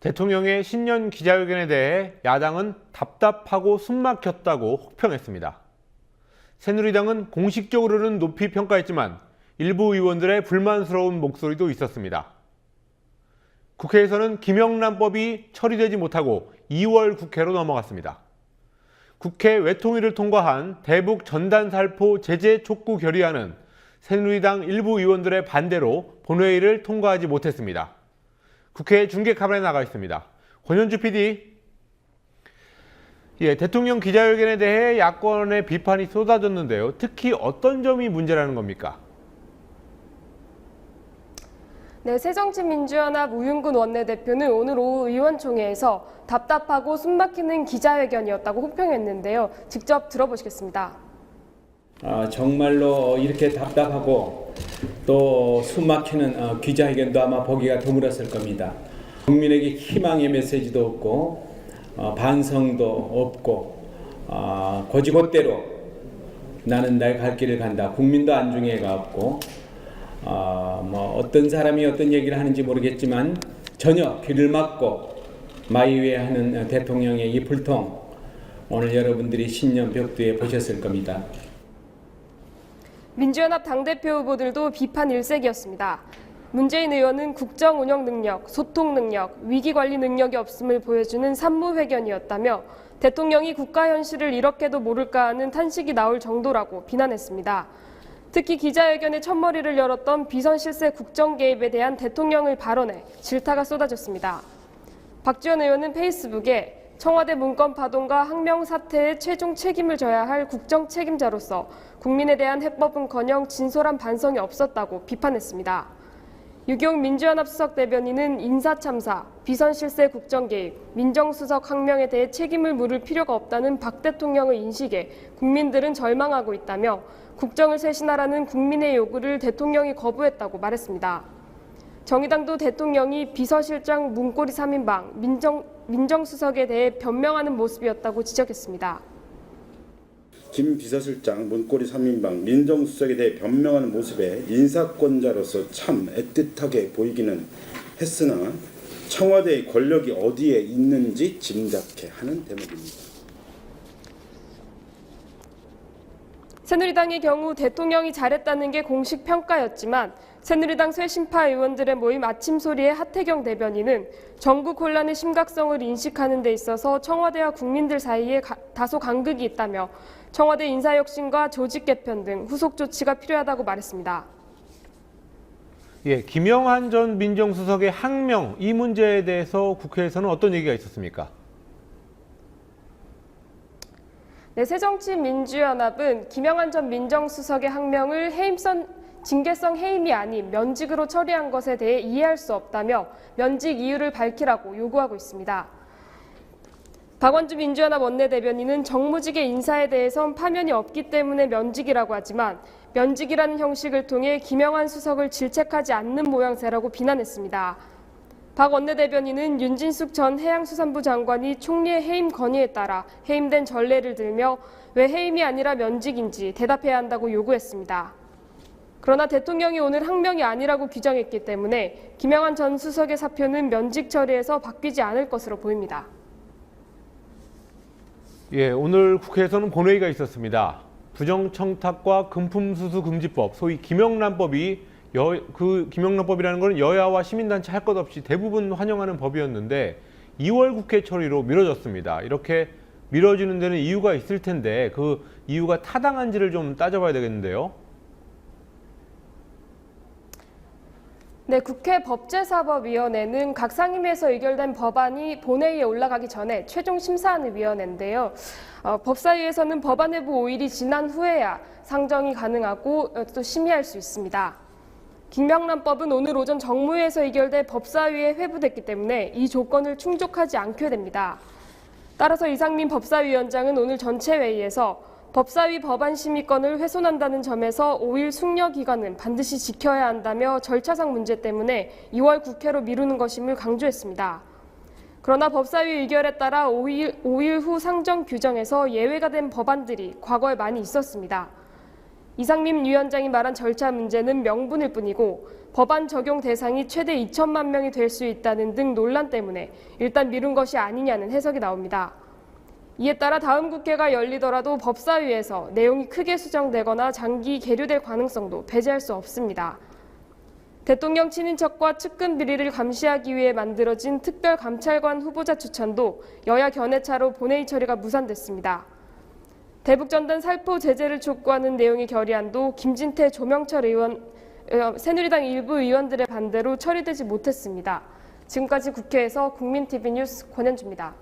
대통령의 신년 기자회견에 대해 야당은 답답하고 숨막혔다고 혹평했습니다. 새누리당은 공식적으로는 높이 평가했지만 일부 의원들의 불만스러운 목소리도 있었습니다. 국회에서는 김영란법이 처리되지 못하고 2월 국회로 넘어갔습니다. 국회 외통위를 통과한 대북 전단살포 제재 촉구 결의안은 새누리당 일부 의원들의 반대로 본회의를 통과하지 못했습니다. 국회 중계 카메라에 나가 있습니다. 권현주 PD. 예, 대통령 기자회견에 대해 야권의 비판이 쏟아졌는데요. 특히 어떤 점이 문제라는 겁니까? 네, 새정치민주연합 우윤근 원내대표는 오늘 오후 의원총회에서 답답하고 숨막히는 기자회견이었다고 혹평했는데요. 직접 들어보시겠습니다. 아, 정말로 이렇게 답답하고 또 숨막히는 어, 기자회견도 아마 보기가 드물었을 겁니다. 국민에게 희망의 메시지도 없고 어, 반성도 없고 어, 고지곳대로 나는 내갈 길을 간다. 국민도 안중에가 없고 어, 뭐 어떤 사람이 어떤 얘기를 하는지 모르겠지만 전혀 귀를 막고 마이웨하는 대통령의 이 불통 오늘 여러분들이 신년 벽두에 보셨을 겁니다. 민주연합 당대표 후보들도 비판 일색이었습니다. 문재인 의원은 국정 운영 능력, 소통 능력, 위기 관리 능력이 없음을 보여주는 산무회견이었다며 대통령이 국가 현실을 이렇게도 모를까 하는 탄식이 나올 정도라고 비난했습니다. 특히 기자회견의 첫머리를 열었던 비선 실세 국정 개입에 대한 대통령의 발언에 질타가 쏟아졌습니다. 박지원 의원은 페이스북에 청와대 문건 파동과 항명 사태의 최종 책임을 져야 할 국정 책임자로서 국민에 대한 해법은커녕 진솔한 반성이 없었다고 비판했습니다. 유경 민주연합 수석 대변인은 인사 참사, 비선 실세 국정 개입, 민정수석 항명에 대해 책임을 물을 필요가 없다는 박 대통령의 인식에 국민들은 절망하고 있다며 국정을 쇄신하라는 국민의 요구를 대통령이 거부했다고 말했습니다. 정의당도 대통령이 비서실장 문고리 3인방, 민정, 민정수석에 대해 변명하는 모습이었다고 지적했습니다. 김 비서실장 문고리 3인방 민정수석에 대해 변명하는 모습에 인사권자로서 참 애틋하게 보이기는 했으나 청와대의 권력이 어디에 있는지 짐작해 하는 대목입니다. 새누리당의 경우 대통령이 잘했다는 게 공식 평가였지만 새누리당 쇄신파 의원들의 모임 아침 소리의 하태경 대변인은 전국 혼란의 심각성을 인식하는 데 있어서 청와대와 국민들 사이에 가- 다소 간극이 있다며 청와대 인사혁신과 조직 개편 등 후속 조치가 필요하다고 말했습니다. 예, 김영한 전 민정수석의 항명 이 문제에 대해서 국회에서는 어떤 얘기가 있었습니까? 네, 새정치민주연합은 김영한 전 민정수석의 항명을 해임성 징계성 해임이 아닌 면직으로 처리한 것에 대해 이해할 수 없다며 면직 이유를 밝히라고 요구하고 있습니다. 박원주 민주연합 원내대변인은 정무직의 인사에 대해선 파면이 없기 때문에 면직이라고 하지만 면직이라는 형식을 통해 김영한 수석을 질책하지 않는 모양새라고 비난했습니다. 박 원내대변인은 윤진숙 전 해양수산부 장관이 총리의 해임 건의에 따라 해임된 전례를 들며 왜 해임이 아니라 면직인지 대답해야 한다고 요구했습니다. 그러나 대통령이 오늘 항명이 아니라고 규정했기 때문에 김영한 전 수석의 사표는 면직 처리에서 바뀌지 않을 것으로 보입니다. 예, 오늘 국회에서는 본회의가 있었습니다. 부정청탁과 금품수수금지법, 소위 김영란법이 여, 그 김영란법이라는 것은 여야와 시민단체 할 것 없이 대부분 환영하는 법이었는데 2월 국회 처리로 미뤄졌습니다. 이렇게 미뤄지는 데는 이유가 있을 텐데 그 이유가 타당한지를 좀 따져봐야 되겠는데요. 네, 국회 법제사법위원회는 각 상임위에서 의결된 법안이 본회의에 올라가기 전에 최종 심사하는 위원회인데요. 어, 법사위에서는 법안 내부 5일이 지난 후에야 상정이 가능하고 어, 또 심의할 수 있습니다. 김명란법은 오늘 오전 정무위에서 의결돼 법사위에 회부됐기 때문에 이 조건을 충족하지 않게 됩니다. 따라서 이상민 법사위원장은 오늘 전체 회의에서 법사위 법안 심의권을 훼손한다는 점에서 5일 숙려 기간은 반드시 지켜야 한다며 절차상 문제 때문에 2월 국회로 미루는 것임을 강조했습니다. 그러나 법사위 의결에 따라 5일, 5일 후 상정 규정에서 예외가 된 법안들이 과거에 많이 있었습니다. 이상민 위원장이 말한 절차 문제는 명분일 뿐이고 법안 적용 대상이 최대 2천만 명이 될 수 있다는 등 논란 때문에 일단 미룬 것이 아니냐는 해석이 나옵니다. 이에 따라 다음 국회가 열리더라도 법사위에서 내용이 크게 수정되거나 장기 계류될 가능성도 배제할 수 없습니다. 대통령 친인척과 측근 비리를 감시하기 위해 만들어진 특별감찰관 후보자 추천도 여야 견해차로 본회의 처리가 무산됐습니다. 대북전단 살포 제재를 촉구하는 내용의 결의안도 김진태 조명철 의원, 어, 새누리당 일부 의원들의 반대로 처리되지 못했습니다. 지금까지 국회에서 국민TV 뉴스 권현주입니다.